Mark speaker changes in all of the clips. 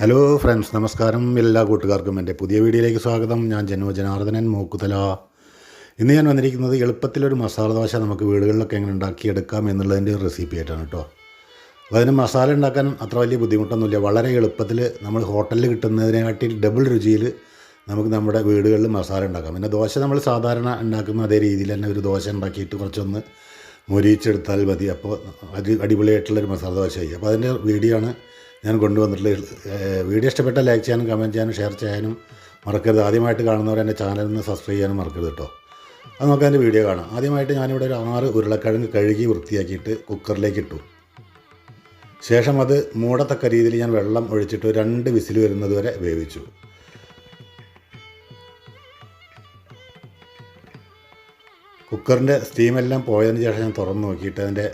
Speaker 1: Hello friends നമസ്കാരം. എല്ലാ കൂട്ടുകാർക്കും എന്റെ പുതിയ വീഡിയോയിലേക്ക് സ്വാഗതം. ഞാൻ ജനോ ജനാർദ്ദനൻ മൂക്കുതല. ഇന്ന് ഞാൻ വന്നിരിക്കുന്നത് എളുപ്പത്തിലൊരു മസാല ദോശ നമുക്ക് വീടുകളിലൊക്കെ എങ്ങനെ ഉണ്ടാക്കിയെടുക്കാം എന്നുള്ളതിന്റെ ഒരു റെസിപ്പി ആയിട്ടാണ് കേട്ടോ. അപ്പോൾ അതിന് മസാല ഉണ്ടാക്കാൻ അത്ര വലിയ ബുദ്ധിമുട്ടൊന്നുമില്ല. വളരെ എളുപ്പത്തിൽ നമ്മൾ ഹോട്ടലിൽ കിട്ടുന്നതിനെക്കാട്ടി ഡബിൾ രുചിയിൽ നമുക്ക് നമ്മുടെ വീടുകളിൽ മസാല ഉണ്ടാക്കാം. പിന്നെ ദോശ നമ്മൾ സാധാരണ ഉണ്ടാക്കുന്ന അതേ രീതിയിൽ തന്നെ ഒരു ദോശ ഉണ്ടാക്കിയിട്ട് കുറച്ചൊന്ന് മൊരിയിച്ചെടുത്താൽ മതി. അപ്പോൾ അത് അടിപൊളിയായിട്ടുള്ളൊരു മസാല ദോശ ആയി അപ്പോൾ അതിന്റെ വീഡിയോ ആണ് ഞാൻ കൊണ്ടുവന്നിട്ടുള്ള വീഡിയോ ഇഷ്ടപ്പെട്ട ലൈക്ക് ചെയ്യാനും കമന്റ് ചെയ്യാനും ഷെയർ ചെയ്യാനും മറക്കരുത്. ആദ്യമായിട്ട് കാണുന്നവർ എന്റെ ചാനലിൽ നിന്ന് സബ്സ്ക്രൈബ് ചെയ്യാനും മറക്കരുത് കേട്ടോ. അത് നമുക്ക് അതിന്റെ വീഡിയോ കാണാം. ആദ്യമായിട്ട് ഞാനിവിടെ ഒരു ആറ് ഉരുളക്കിഴങ്ങ് കഴുകി വൃത്തിയാക്കിയിട്ട് കുക്കറിലേക്ക് ഇട്ടു. ശേഷം അത് മൂടത്തക്ക രീതിയിൽ ഞാൻ വെള്ളം ഒഴിച്ചിട്ട് രണ്ട് വിസിൽ വരുന്നത് വരെ വേവിച്ചു. കുക്കറിന്റെ സ്റ്റീമെല്ലാം പോയതിന് ശേഷം ഞാൻ തുറന്ന് നോക്കിയിട്ട് അതിന്റെ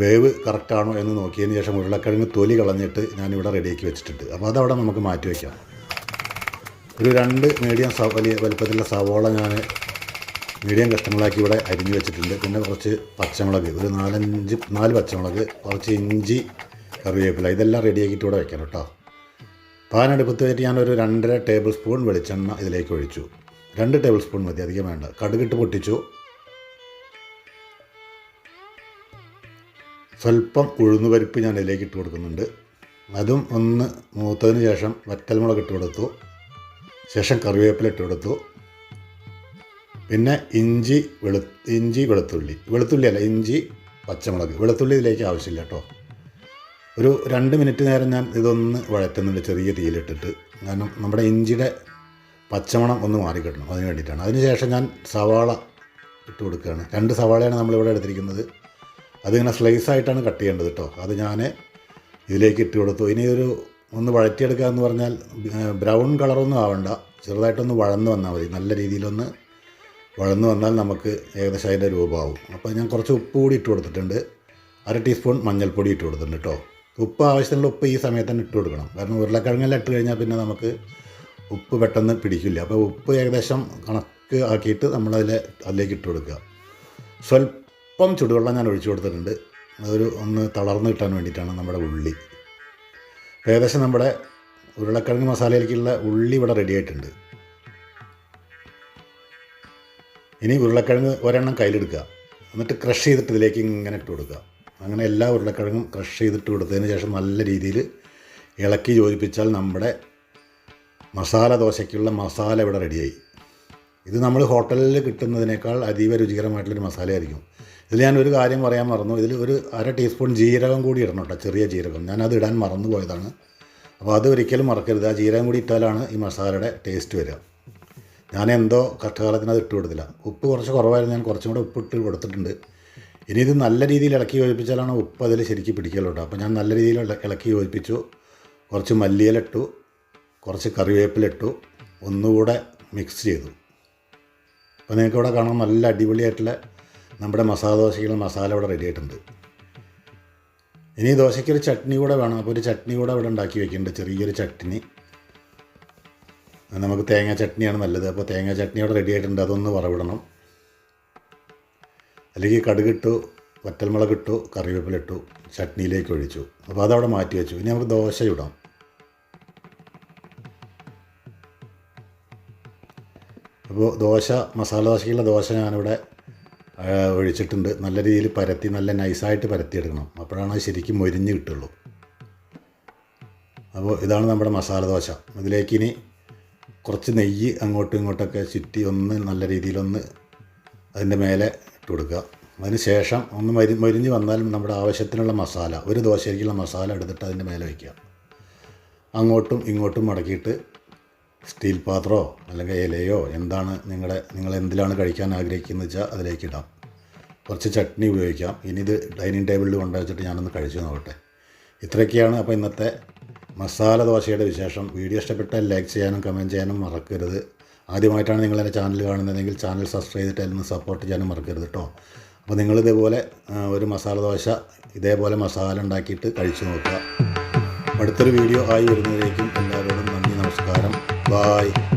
Speaker 1: വേവ് കറക്റ്റാണോ എന്ന് നോക്കിയതിന് ശേഷം ഉരുളക്കിഴങ്ങ് തൊലി കളഞ്ഞിട്ട് ഞാനിവിടെ റെഡിയാക്കി വെച്ചിട്ടുണ്ട്. അപ്പോൾ അതവിടെ നമുക്ക് മാറ്റി വയ്ക്കാം ഒരു രണ്ട് മീഡിയം വലിയ വലുപ്പത്തിലുള്ള സവോള ഞാൻ മീഡിയം കഷ്ണങ്ങളാക്കി ഇവിടെ അരിഞ്ഞ് വെച്ചിട്ടുണ്ട്. പിന്നെ കുറച്ച് പച്ചമുളക് ഒരു നാലഞ്ച് നാല് പച്ചമുളക് കുറച്ച് ഇഞ്ചി കറിവേപ്പില ഇതെല്ലാം റെഡിയാക്കിയിട്ട് ഇവിടെ വയ്ക്കണം കേട്ടോ. പാൻ അടുപ്പത്ത് വെച്ചിട്ട് ഞാനൊരു രണ്ടര ടേബിൾ സ്പൂൺ വെളിച്ചെണ്ണ ഇതിലേക്ക് ഒഴിച്ചു. രണ്ട് ടേബിൾ സ്പൂൺ മതി അധികം വേണ്ട. കടുകിട്ട് പൊട്ടിച്ചു. സ്വല്പം ഉഴുന്ന് പരിപ്പ് ഞാൻ ഇതിലേക്ക് ഇട്ട് കൊടുക്കുന്നുണ്ട്. അതും ഒന്ന് മൂത്തതിന് ശേഷം വറ്റൽമുളക് ഇട്ട് കൊടുത്തു. ശേഷം കറിവേപ്പില ഇട്ട് കൊടുത്തു. പിന്നെ ഇഞ്ചി വെളു ഇഞ്ചി വെളുത്തുള്ളി. വെളുത്തുള്ളി അല്ല ഇഞ്ചി പച്ചമുളക്. വെളുത്തുള്ളി ഇതിലേക്ക് ആവശ്യമില്ല കേട്ടോ. ഒരു രണ്ട് മിനിറ്റ് നേരം ഞാൻ ഇതൊന്ന് വഴറ്റുന്നുണ്ട് ചെറിയ തീയിലിട്ടിട്ട്. കാരണം നമ്മുടെ ഇഞ്ചിയുടെ പച്ചമണം ഒന്ന് മാറിക്കിട്ടണം അതിന് വേണ്ടിയിട്ടാണ്. അതിന് ശേഷം ഞാൻ സവാള ഇട്ട് കൊടുക്കുകയാണ്. രണ്ട് സവാളയാണ് നമ്മളിവിടെ എടുത്തിരിക്കുന്നത്. അതിങ്ങനെ സ്ലൈസ് ആയിട്ടാണ് കട്ട് ചെയ്യേണ്ടത് കേട്ടോ അത് ഞാൻ ഇതിലേക്ക് ഇട്ട് കൊടുത്തു. ഇനി ഒരു ഒന്ന് വഴറ്റിയെടുക്കുക എന്ന് പറഞ്ഞാൽ ബ്രൗൺ കളറൊന്നും ആവണ്ട. ചെറുതായിട്ടൊന്ന് വഴന്ന് വന്നാൽ മതി. നല്ല രീതിയിലൊന്ന് വഴന്ന് വന്നാൽ നമുക്ക് ഏകദേശം അതിന്റെ രൂപമാവും. അപ്പോൾ ഞാൻ കുറച്ച് ഉപ്പ് കൂടി ഇട്ട് കൊടുത്തിട്ടുണ്ട്. അര ടീസ്പൂൺ മഞ്ഞൾപ്പൊടി ഇട്ട് കൊടുത്തിട്ടുണ്ട് കേട്ടോ ഉപ്പ് ആവശ്യത്തിനുള്ള ഉപ്പ് ഈ സമയത്ത് തന്നെ ഇട്ട് കൊടുക്കണം. കാരണം ഉരുളക്കിഴങ്ങെല്ലാം ഇട്ട് കഴിഞ്ഞാൽ പിന്നെ നമുക്ക് ഉപ്പ് പെട്ടെന്ന് പിടിക്കില്ല. അപ്പോൾ ഉപ്പ് ഏകദേശം കണക്ക് ആക്കിയിട്ട് നമ്മളതിൽ അതിലേക്ക് ഇട്ട് കൊടുക്കുക. സ്വല്പം ചുടുവെള്ളം ഞാൻ ഒഴിച്ചു കൊടുത്തിട്ടുണ്ട്. അതൊരു ഒന്ന് തളർന്ന് കിട്ടാൻ വേണ്ടിയിട്ടാണ് നമ്മുടെ ഉള്ളി. ഏകദേശം നമ്മുടെ ഉരുളക്കിഴങ്ങ് മസാലയിലേക്കുള്ള ഉള്ളി ഇവിടെ റെഡി ആയിട്ടുണ്ട്. ഇനി ഉരുളക്കിഴങ്ങ് ഒരെണ്ണം കയ്യിലെടുക്കുക. എന്നിട്ട് ക്രഷ് ചെയ്തിട്ട് ഇതിലേക്ക് ഇങ്ങനെ ഇട്ട് കൊടുക്കുക. അങ്ങനെ എല്ലാ ഉരുളക്കിഴങ്ങും ക്രഷ് ചെയ്തിട്ട് കൊടുത്തതിന് ശേഷം നല്ല രീതിയിൽ ഇളക്കി യോജിപ്പിച്ചാൽ നമ്മുടെ മസാല ദോശയ്ക്കുള്ള മസാല ഇവിടെ റെഡിയായി ഇത് നമ്മൾ ഹോട്ടലിൽ കിട്ടുന്നതിനേക്കാൾ അതീവ രുചികരമായിട്ടുള്ളൊരു മസാലയായിരിക്കും. ഇതിൽ ഞാൻ ഒരു കാര്യം പറയാൻ മറന്നു. ഇതിൽ ഒരു അര ടീസ്പൂൺ ജീരകം കൂടി ഇടണം കേട്ടോ ചെറിയ ജീരകം. ഞാനത് ഇടാൻ മറന്നു പോയതാണ്. അപ്പോൾ അത് ഒരിക്കലും മറക്കരുത്. ആ ജീരകം കൂടി ഇട്ടാലാണ് ഈ മസാലയുടെ ടേസ്റ്റ് വരിക. ഞാൻ എന്തോ കഷ്ടകാലത്തിന് അത് ഇട്ട് കൊടുത്തില്ല. ഉപ്പ് കുറച്ച് കുറവായിരുന്നു. ഞാൻ കുറച്ചും കൂടെ ഉപ്പ് ഇട്ട് കൊടുത്തിട്ടുണ്ട്. ഇനി ഇത് നല്ല രീതിയിൽ ഇളക്കി യോജിപ്പിച്ചാലാണ് ഉപ്പ് അതിൽ ശരിക്കും പിടിക്കലുണ്ട് അപ്പോൾ ഞാൻ നല്ല രീതിയിൽ ഇള- ഇളക്കി യോജിപ്പിച്ചു. കുറച്ച് മല്ലിയിലിട്ടു കുറച്ച് കറിവേപ്പിലിട്ടു ഒന്നുകൂടെ മിക്സ് ചെയ്തു. അപ്പോൾ നിങ്ങൾക്ക് ഇവിടെ കാണാൻ നല്ല അടിപൊളിയായിട്ടുള്ള നമ്മുടെ മസാല ദോശയ്ക്കുള്ള മസാല ഇവിടെ റെഡി ആയിട്ടുണ്ട്. ഇനി ദോശയ്ക്കൊരു ദോശയ്ക്ക് ചട്നി കൂടെ വേണം. അപ്പോൾ ഒരു ചട്നി കൂടെ ഇവിടെ ഉണ്ടാക്കി വെക്കുന്നുണ്ട്. ചെറിയൊരു ചട്നി. നമുക്ക് തേങ്ങ ചട്നിയാണ് നല്ലത്. അപ്പോൾ തേങ്ങ ചട്നി അവിടെ റെഡി ആയിട്ടുണ്ട്. അതൊന്ന് വറവിടണം. അല്ലെങ്കിൽ കടുകിട്ടു വറ്റൽമുളകിട്ടു കറിവേപ്പിലിട്ടു ചട്നിയിലേക്ക് ഒഴിച്ചു. അപ്പോൾ അതവിടെ മാറ്റി വെച്ചു. ഇനി നമുക്ക് ദോശ ഇടാം അപ്പോൾ ദോശ മസാല ദോശയ്ക്കുള്ള ദോശ ഞാനിവിടെ ഒഴിച്ചിട്ടുണ്ട്. നല്ല രീതിയിൽ പരത്തി നല്ല നൈസായിട്ട് പരത്തിയെടുക്കണം. അപ്പോഴാണ് ശരിക്കും മൊരിഞ്ഞ് കിട്ടുള്ളൂ. അപ്പോൾ ഇതാണ് നമ്മുടെ മസാല ദോശ. ഇതിലേക്ക് ഇനി കുറച്ച് നെയ്യ് അങ്ങോട്ടും ഇങ്ങോട്ടൊക്കെ ചുറ്റി ഒന്ന് നല്ല രീതിയിലൊന്ന് അതിന്റെ മേലെ ഇട്ട് കൊടുക്കുക. അതിന് ശേഷം ഒന്ന് മരി മരിഞ്ഞ് വന്നാലും നമ്മുടെ ആവശ്യത്തിനുള്ള മസാല ഒരു ദോശയ്ക്കുള്ള മസാല എടുത്തിട്ട് അതിന്റെ മേലെ വയ്ക്കുക. അങ്ങോട്ടും ഇങ്ങോട്ടും മടക്കിയിട്ട് സ്റ്റീൽ പാത്രമോ അല്ലെങ്കിൽ ഇലയോ എന്താണ് നിങ്ങളുടെ നിങ്ങൾ എന്തിലാണ് കഴിക്കാൻ ആഗ്രഹിക്കുന്നത് വെച്ചാൽ അതിലേക്ക് ഇടാം. കുറച്ച് ചട്നി ഉപയോഗിക്കാം. ഇനി ഇത് ഡൈനിങ് ടേബിളിൽ കൊണ്ടുവച്ചിട്ട് ഞാനൊന്ന് കഴിച്ചു നോക്കട്ടെ. ഇത്രയൊക്കെയാണ് അപ്പോൾ ഇന്നത്തെ മസാല ദോശയുടെ വിശേഷം. വീഡിയോ ഇഷ്ടപ്പെട്ടാൽ ലൈക്ക് ചെയ്യാനും കമന്റ് ചെയ്യാനും മറക്കരുത്. ആദ്യമായിട്ടാണ് നിങ്ങൾ എന്റെ ചാനൽ കാണുന്നതെങ്കിൽ ചാനൽ സബ്സ്ക്രൈബ് ചെയ്തിട്ട് അതിൽ സപ്പോർട്ട് ചെയ്യാനും മറക്കരുത് കേട്ടോ. അപ്പോൾ നിങ്ങൾ ഇതേപോലെ ഒരു മസാല ദോശ ഇതേപോലെ മസാല ഉണ്ടാക്കിയിട്ട് കഴിച്ചു നോക്കുക. അടുത്തൊരു വീഡിയോ ആയി വരുന്നതിലേക്കും എല്ലാവരോടും നന്ദി നമസ്കാരം. Bye.